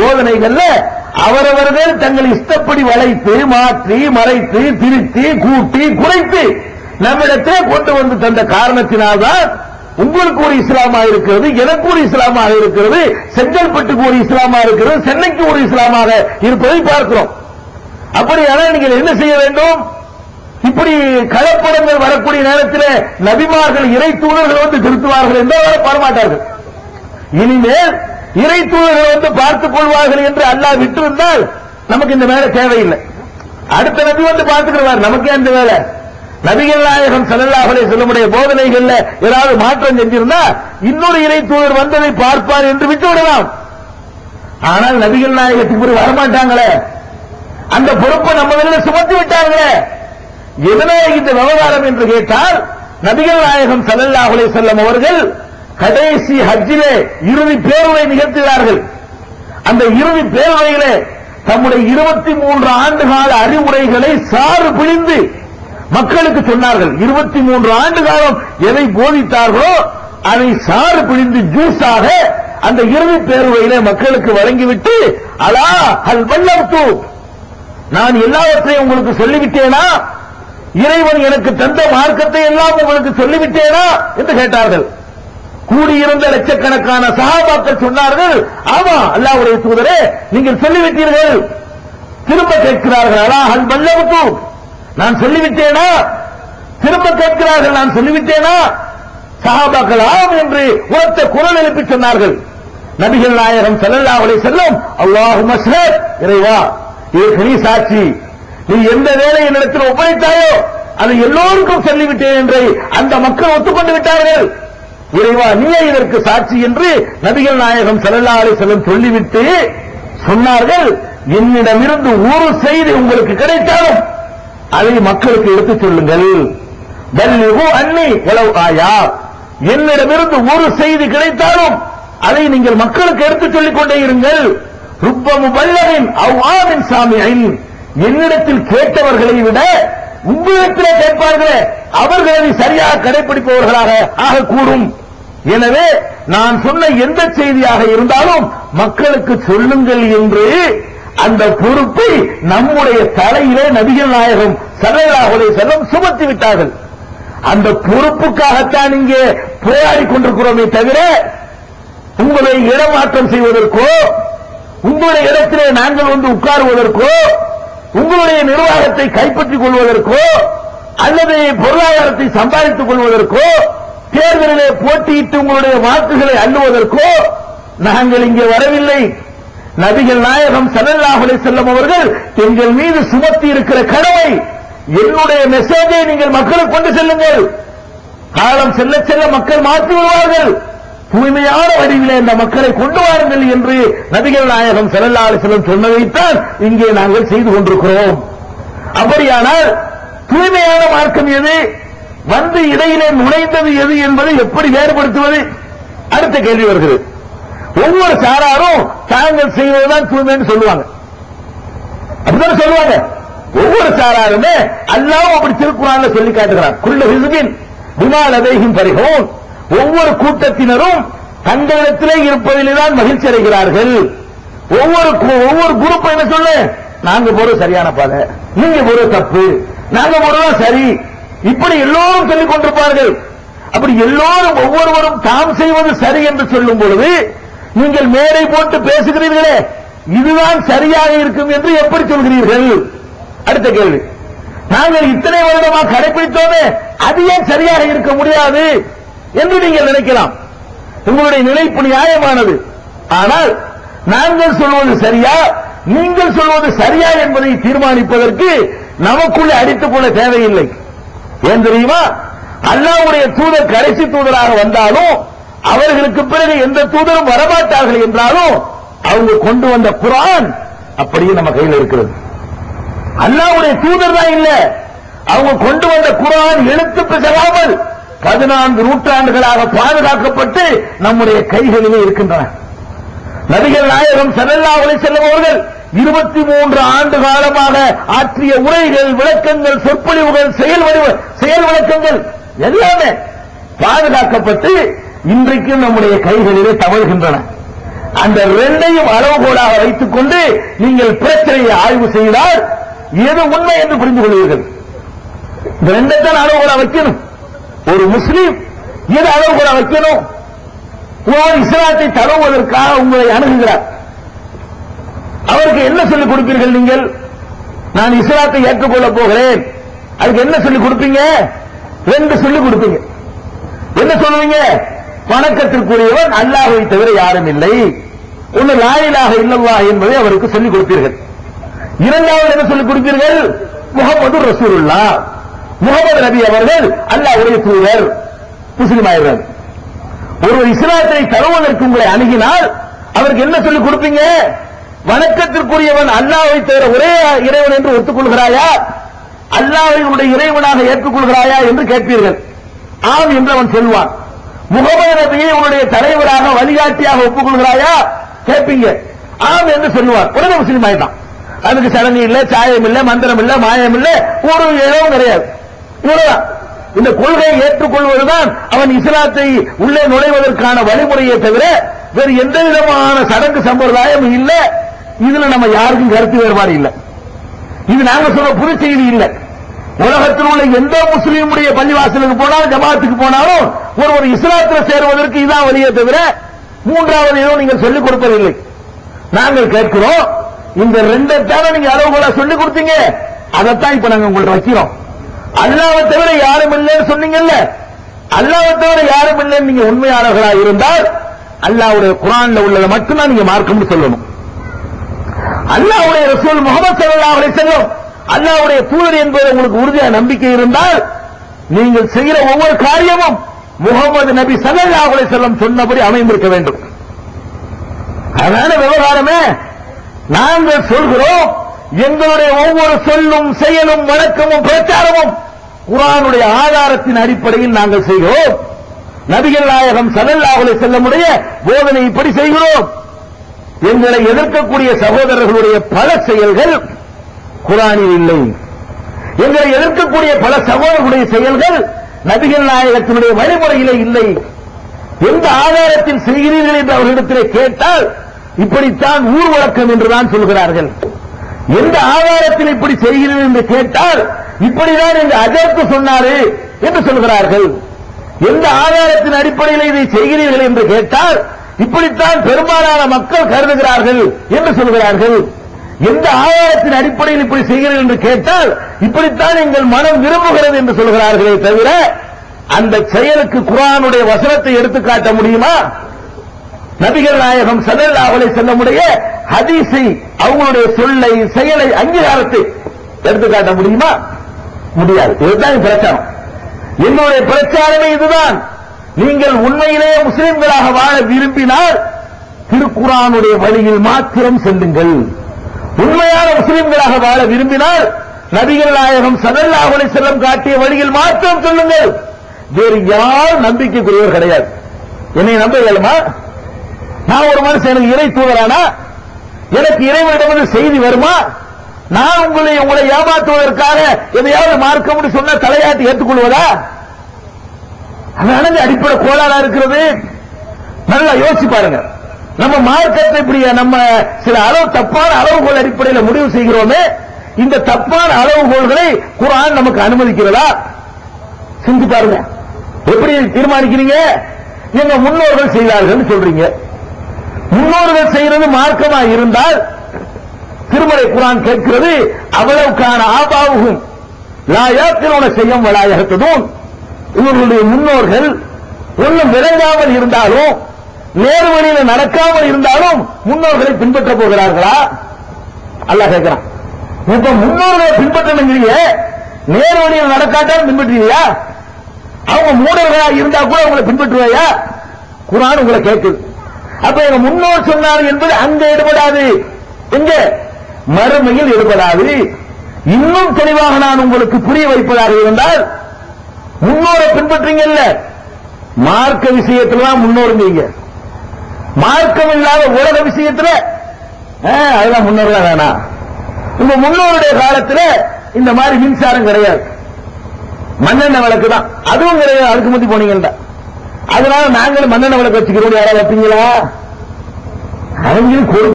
போதனைகள்ல அவரவர்கள் தங்கள் இஷ்டப்படி வளைத்து மாற்றி மறைத்து திருத்தி கூட்டி குறைத்து நம்மிடத்தே கொண்டு வந்து தந்த காரணத்தினால்தான் உங்களுக்கு ஒரு இஸ்லாமா இருக்கிறது எனக்கு ஒரு இஸ்லாமாக இருக்கிறது செங்கல்பட்டுக்கு ஒரு இஸ்லாமா இருக்கிறது சென்னைக்கு ஒரு இஸ்லாமாக இருப்பதை பார்க்கிறோம். அப்படியானால் நீங்கள் என்ன செய்ய வேண்டும்? இப்படி கலப்படங்கள் வரக்கூடிய நேரத்தில் நபிமார்கள் இறை தூதர்கள் வந்து திருத்துவார்கள் என்றால் வரமாட்டார்கள். இனிமேல் இறை தூதர்கள் வந்து பார்த்துக் கொள்வார்கள் என்று அல்லாஹ் விட்டிருந்தால் நமக்கு இந்த வேலை தேவையில்லை. அடுத்த நபி வந்து பார்த்துக்கிறார் நமக்கே அந்த வேலை. நபிகள் நாயகம் ஸல்லல்லாஹு செல்லமுடைய போதனைகள்ல ஏதாவது மாற்றம் செஞ்சிருந்தா இன்னொரு இறை தூதர் வந்ததை பார்ப்பார் என்று விட்டு விடலாம் ஆனால் நபிகள் நாயகத்துக்கு பிறகு வரமாட்டாங்களே. அந்த பொறுப்பை நம்ம மேல சுமத்தி விட்டாங்களே. எதனால் இந்த விவகாரம் என்று கேட்டால் நபிகள் நாயகம் ஸல்லல்லாஹு அலைஹி அவர்கள் கடைசி ஹஜ்ஜிலே இறுதி பேருவை நிகழ்த்துகிறார்கள் அந்த இறுதி பேருரையிலே தம்முடைய இருபத்தி மூன்று ஆண்டு கால அறிவுரைகளை சாறு பிழிந்து மக்களுக்கு சொன்னார்கள். இருபத்தி மூன்று ஆண்டு காலம் எதை போதித்தார்களோ அதை சாறு பிழிந்து ஜூஸாக அந்த இறுதி பேருவையிலே மக்களுக்கு வழங்கிவிட்டு அலா அல் வல்லத்து நான் எல்லாவற்றையும் உங்களுக்கு சொல்லிவிட்டேனா? இறைவன் எனக்கு தந்த மார்க்கத்தை எல்லாம் உங்களுக்கு சொல்லிவிட்டேனா? என்று கேட்டார்கள். கூடியிருந்த லட்சக்கணக்கான சகாபாக்கள் சொன்னார்கள் ஆமா அல்லாவுடைய தூதரே நீங்கள் சொல்லிவிட்டீர்கள். திரும்ப கேட்கிறார்கள் அலா அல் நான் சொல்லிவிட்டேனா? திரும்ப கேட்கிறார்கள் நான் சொல்லிவிட்டேனா? சகாபாக்கள் ஆம் என்று உரத்த குரல் எழுப்பி சொன்னார்கள். நபிகள் நாயகம் செல்லல்லா அவளை செல்லும் அல்லாஹும்ம ஷஹத் இறைவா இதற்கு நீ சாட்சி நீ எந்த வேலை என்னிடத்தில் ஒப்படைத்தாயோ அதை எல்லோருக்கும் சொல்லிவிட்டேன் என்று அந்த மக்கள் ஒத்துக்கொண்டு விட்டார்கள். இறைவா நீயே இதற்கு சாட்சி என்று நபிகள் நாயகம் செல்லல்லா அலைஹி சொல்லிவிட்டு சொன்னார்கள் என்னிடமிருந்து ஒரு செய்தி உங்களுக்கு கிடைத்தாலும் அதை மக்களுக்கு எடுத்துச் சொல்லுங்கள். பல்லிகு அன்னி எலவு ஆயா. என்னிடமிருந்து ஒரு செய்தி கிடைத்தாலும் அதை நீங்கள் மக்களுக்கு எடுத்துச் சொல்லிக் கொண்டே இருங்கள். ருப்பமு பல்லவின் அவ்வாவின் சாமியின். என்னிடத்தில் கேட்டவர்களை விட உங்களிடத்திலே கேட்பார்களே அவர்களை சரியாக கடைபிடிப்பவர்களாக ஆகக்கூடும். எனவே நான் சொன்ன எந்த செய்தியாக இருந்தாலும் மக்களுக்கு சொல்லுங்கள் என்று அந்த பொறுப்பை நம்முடைய தலையிலே நபிகள் நாயகம் ஸல்லல்லாஹு அலைஹி சுமத்தி விட்டார்கள். அந்த பொறுப்புக்காகத்தான் இங்கே போராடி கொண்டிருக்கிறோமே தவிர உங்களை இடமாற்றம் செய்வதற்கோ உங்களுடைய இடத்திலே நாங்கள் வந்து உட்காருவதற்கோ உங்களுடைய நிர்வாகத்தை கைப்பற்றிக் கொள்வதற்கோ அல்லது பொருளாதாரத்தை சம்பாதித்துக் கொள்வதற்கோ தேர்தலிலே போட்டியிட்டு உங்களுடைய வாக்குகளை அள்ளுவதற்கோ நாங்கள் இங்கே வரவில்லை. நபிகள் நாயகம் சனல்லாஹலை செல்லும் அவர்கள் எங்கள் மீது சுமத்தி இருக்கிற கடமை என்னுடைய மெசேஜை நீங்கள் மக்களுக்கு கொண்டு செல்லுங்கள். காலம் செல்ல செல்ல மக்கள் மாற்றி விடுவார்கள். தூய்மையான வடிவிலே இந்த மக்களை கொண்டு வாருங்கள் என்று நபிகள் நாயகம் ஸல்லல்லாஹு அலைஹி சொன்னதைத்தான் இங்கே நாங்கள் செய்து கொண்டிருக்கிறோம். அப்படியானால் தூய்மையான மார்க்கம் எது? வந்து இடையிலே நுழைந்தது எது என்பதை எப்படி வேறுபடுத்துவது? அடுத்த கேள்வி வருகிறது. ஒவ்வொரு சாராரும் தாங்கள் செய்வதுதான் தூய்மைன்னு சொல்லுவாங்க. அப்படிதான் சொல்லுவாங்க? ஒவ்வொரு சாராருமே அல்லாவும் அப்படி திருக்குறான்ல சொல்லி காட்டுகிறான். குள்ள ஹிஸ்பின் பிமா லதைஹிம் பரிகோன் ஒவ்வொரு கூட்டத்தினரும் தங்களிடத்திலே இருப்பதில்தான் மகிழ்ச்சி அடைகிறார்கள். ஒவ்வொரு கு- ஒவ்வொரு குரூப் என்ன சொல்லு? நாங்க போறது சரியான பாதை. நீங்க போறது தப்பு. நாங்க போறது சரி. இப்படி எல்லோரும் சொல்லிக் கொண்டிருப்பார்கள். அப்படி எல்லோரும் ஒவ்வொருவரும் தாம் செய்வது சரி என்று சொல்லும் பொழுது நீங்கள் மேடை போட்டு பேசுகிறீர்களே இதுதான் சரியாக இருக்கும் என்று எப்படி சொல்கிறீர்கள்? அடுத்த கேள்வி. நாங்கள் இத்தனை வருடமாக கடைபிடித்தோமே அது ஏன் சரியாக இருக்க முடியாது என்று நீங்கள் நினைக்கலாம். உங்களுடைய நினைப்பு நியாயமானது. ஆனால் நாங்கள் சொல்வது சரியா நீங்கள் சொல்வது சரியா என்பதை தீர்மானிப்பதற்கு நமக்குள்ளே அடித்துக் கொள்ள தேவையில்லை. ஏன் தெரியுமா? அல்லாவுடைய தூதர் கடைசி தூதராக வந்தாலும் அவர்களுக்கு பிறகு எந்த தூதரும் வரமாட்டார்கள் என்றாலும் அவங்க கொண்டு வந்த குரான் அப்படியே நம்ம கையில் இருக்கிறது. அல்லாவுடைய தூதர் தான் இல்ல. அவங்க கொண்டு வந்த குரான் எழுத்து பிசகாமல் பதினான்கு நூற்றாண்டுகளாக பாதுகாக்கப்பட்டு நம்முடைய கைகளிலே இருக்கின்றன. நபிகள் நாயகம் ஸல்லல்லாஹு அலைஹி அவர்கள் இருபத்தி மூன்று ஆண்டு காலமாக ஆற்றிய உரைகள் விளக்கங்கள் சொற்பொழிவுகள் செயல் வடிவு செயல் விளக்கங்கள் எல்லாமே பாதுகாக்கப்பட்டு இன்றைக்கு நம்முடைய கைகளிலே தவழ்கின்றன. அந்த ரெண்டையும் அளவுகோலாக வைத்துக் கொண்டு நீங்கள் பிரச்சனையை ஆய்வு செய்தால் எது உண்மை என்று புரிந்து கொள்வீர்கள். இந்த ரெண்டைத்தான் அளவுகோலா வைக்கணும். ஒரு முஸ்லீம் எது அளவுகோலா வைக்கணும்? இஸ்லாத்தை தழுவுவதற்காக உங்களை அணுகுகிறார். அவருக்கு என்ன சொல்லிக் கொடுப்பீர்கள் நீங்கள்? நான் இஸ்லாத்தை ஏற்றுக்கொள்ள போகிறேன். அதுக்கு என்ன சொல்லிக் கொடுப்பீங்க? ரெண்டு சொல்லிக் கொடுப்பீங்க. என்ன சொல்லுவீங்க? வணக்கத்திற்குரியவன் அல்லாஹை தவிர யாரும் இல்லை. ஒன்னு லாயிலாக இல்லல்லா என்பதை அவருக்கு சொல்லிக் கொடுப்பீர்கள். இரண்டாவது என்ன சொல்லிக் கொடுப்பீர்கள்? முகமது ரசூலுல்லா முகமது நபி அவர்கள் அல்லாஹுடைய தூதர் முஸ்லிம் ஆயிடுறார் ஒருவர் இஸ்லாத்தை தருவதற்கு உங்களை அணுகினால் அவருக்கு என்ன சொல்லிக் கொடுப்பீங்க? வணக்கத்திற்குரியவன் அல்லாவை தவிர ஒரே இறைவன் என்று ஒத்துக்கொள்கிறாயா? அல்லாவை உன்னுடைய இறைவனாக ஏற்றுக்கொள்கிறாயா என்று கேட்பீர்கள். ஆம் என்று அவன் சொல்வான். முகமது நபியை உன்னுடைய தலைவராக வழிகாட்டியாக ஒப்புக்கொள்கிறாயா? கேட்பீங்க. ஆம் என்று சொல்லுவார். உடனே முஸ்லீம் ஆயிட்டான். அதுக்கு சடங்கு இல்ல சாயம் இல்ல மந்திரம் இல்ல மாயம் இல்ல. ஒரு இழவும் கிடையாது. இவ்வளவுதான். இந்த கொள்கையை ஏற்றுக்கொள்வதுதான் அவன் இஸ்லாத்தை உள்ளே நுழைவதற்கான வழிமுறையை தவிர வேறு எந்த விதமான சடங்கு சம்பிரதாயம் இல்லை. இதுல நம்ம யாருக்கும் கருத்து வேறுபாடு இல்லை. இது நாங்க சொல்ற புது செய்தி இல்லை. உலகத்தில் உள்ள எந்த முஸ்லீமுடைய பள்ளிவாசலுக்கு போனாலும் ஜமாத்துக்கு போனாலும் ஒரு ஒரு இஸ்லாத்தில் சேருவதற்கு இதான் வழியே தவிர மூன்றாவது ஏதோ நீங்கள் சொல்லிக் கொடுப்பதில்லை. நாங்கள் கேட்கிறோம் இந்த ரெண்டு தானே நீங்க கூட சொல்லிக் கொடுத்தீங்க. அதைத்தான் இப்ப நாங்க உங்கள்ட்ட வைக்கிறோம். அல்லாவை தவிர யாரும் இல்லைன்னு சொன்னீங்கல்ல. அல்லாவை தவிர யாரும் இல்லைன்னு நீங்க உண்மையாளர்களா இருந்தால் அல்லாவுடைய குரான்ல உள்ளதை மட்டும்தான் நீங்க மார்க்கம்னு சொல்லணும். அல்லாவுடைய ரசூல் முகமது சல்லா அலைஹி செல்லும் அல்லாவுடைய தூதர் என்பது உங்களுக்கு உறுதியான நம்பிக்கை இருந்தால் நீங்கள் செய்கிற ஒவ்வொரு காரியமும் முகமது நபி சல்லா அலைஹி செல்லும் சொன்னபடி அமைந்திருக்க வேண்டும். அதான விவகாரமே. நாங்கள் சொல்கிறோம் எங்களுடைய ஒவ்வொரு சொல்லும் செயலும் வழக்கமும் பிரச்சாரமும் குரானுடைய ஆதாரத்தின் அடிப்படையில் நாங்கள் செய்கிறோம். நபிகள் நாயகம் ஸல்லல்லாஹு அலைஹி செல்லமுடைய போதனை இப்படி செய்கிறோம். எங்களை எதிர்க்கக்கூடிய சகோதரர்களுடைய பல செயல்கள் குரானில் இல்லை. எங்களை எதிர்க்கக்கூடிய பல சகோதரர்களுடைய செயல்கள் நபிகள் நாயகத்தினுடைய வழிமுறையிலே இல்லை. எந்த ஆதாரத்தில் செய்கிறீர்கள் என்று அவர்களிடத்திலே கேட்டால் இப்படித்தான் ஊர் வழக்கம் என்றுதான் சொல்கிறார்கள். எந்த ஆதாரத்தில் இப்படி செய்கிறீர்கள் என்று கேட்டால் இப்படிதான் என்று அஜர்த்து சொன்னாரு என்று சொல்கிறார்கள். எந்த ஆதாரத்தின் அடிப்படையில் இதை செய்கிறீர்கள் என்று கேட்டால் இப்படித்தான் பெரும்பாலான மக்கள் கருதுகிறார்கள் என்று சொல்கிறார்கள். எந்த ஆதாரத்தின் அடிப்படையில் இப்படி செய்கிறீர்கள் என்று கேட்டால் இப்படித்தான் எங்கள் மனம் விரும்புகிறது என்று சொல்கிறார்களே தவிர அந்த செயலுக்கு குரானுடைய வசனத்தை எடுத்துக்காட்ட முடியுமா? நபிகள் நாயகம் ஸல்லல்லாஹு அலைஹி செல்லமுடைய ஹதீஸை அவங்களுடைய சொல்லை செயலை அங்கீகாரத்தை எடுத்துக்காட்ட முடியுமா? முடியாது. இதுதான் பிரச்சாரம். என்னுடைய பிரச்சாரமே இதுதான். நீங்கள் உண்மையிலே முஸ்லிம்களாக வாழ விரும்பினால் திருக்குறானுடைய வழியில் மாத்திரம் செல்லுங்கள். உண்மையான முஸ்லிம்களாக வாழ விரும்பினால் நபிகள் நாயகம் ஸல்லல்லாஹு செல்லம் காட்டிய வழியில் மாத்திரம் சொல்லுங்கள். வேறு யார் நம்பிக்கைக்குரியவர் கிடையாது. என்னை நம்ப இயலுமா? நான் ஒரு மனுஷன் எனக்கு இறை தூதரானா? எனக்கு இறைவனிடமிருந்து செய்தி வருமா? நான் உங்களை உங்களை ஏமாற்றுவதற்காக எதையாவது மார்க்கம்னு சொன்ன தலையாட்டி ஏற்றுக்கொள்வதா? அதனால அடிப்படை கோளாறா இருக்கிறது? நல்லா யோசிச்சு பாருங்க. நம்ம மார்க்கத்தை இப்படி நம்ம சில அளவு தப்பான அளவுகோல் அடிப்படையில் முடிவு செய்கிறோமே இந்த தப்பான அளவுகோள்களை குரான் நமக்கு அனுமதிக்கிறதா? சிந்தி பாருங்க. எப்படி தீர்மானிக்கிறீங்க? எங்க முன்னோர்கள் செய்தார்கள் சொல்றீங்க. முன்னோர்கள் செய்யறது மார்க்கமா இருந்தால் திருமலை குரான் கேட்கிறது அவ்வளவுக்கான ஆபாவுகும் லாயாத்திரோட செய்யும் வளாயகத்ததும் இவர்களுடைய முன்னோர்கள் ஒன்றும் விளங்காமல் இருந்தாலும் நேர்வழியில நடக்காமல் இருந்தாலும் முன்னோர்களை பின்பற்ற போகிறார்களா? அல்லாஹ் கேட்கிறான். இப்ப முன்னோர்களை பின்பற்றணுங்கிறீங்க நேர்வழியில் நடக்காட்டாலும் பின்பற்றுவியா அவங்க மூடர்களா இருந்தா கூட அவங்களை பின்பற்றுவாயா? குரான் உங்களை கேட்குது. அப்ப எங்க முன்னோர் சொன்னார் என்பது அங்க ஈடுபடாது. எங்க? மறுமையில் ஈடுபடாது. இன்னும் தெளிவாக நான் உங்களுக்கு புரிய வைப்பதாக இருந்தால் முன்னோரை பின்பற்றீங்கல்ல மார்க்க விஷயத்துல தான் முன்னோருங்க மார்க்கம் இல்லாத உலக விஷயத்துல அதெல்லாம் முன்னோர்கள் வேணாம் உங்க முன்னோருடைய காலத்துல இந்த மாதிரி மின்சாரம் கிடையாது. மண்ணெண்ணெய் விளக்கு தான். அதுவும் கிடையாது அதுக்கு முந்தி போனீங்கள்டா அதனால நாங்களும் மண்ணெண்ணெய் விளக்கு வச்சுக்கிறோம். யாராவது வைப்பீங்களா? அவங்களும் கொடு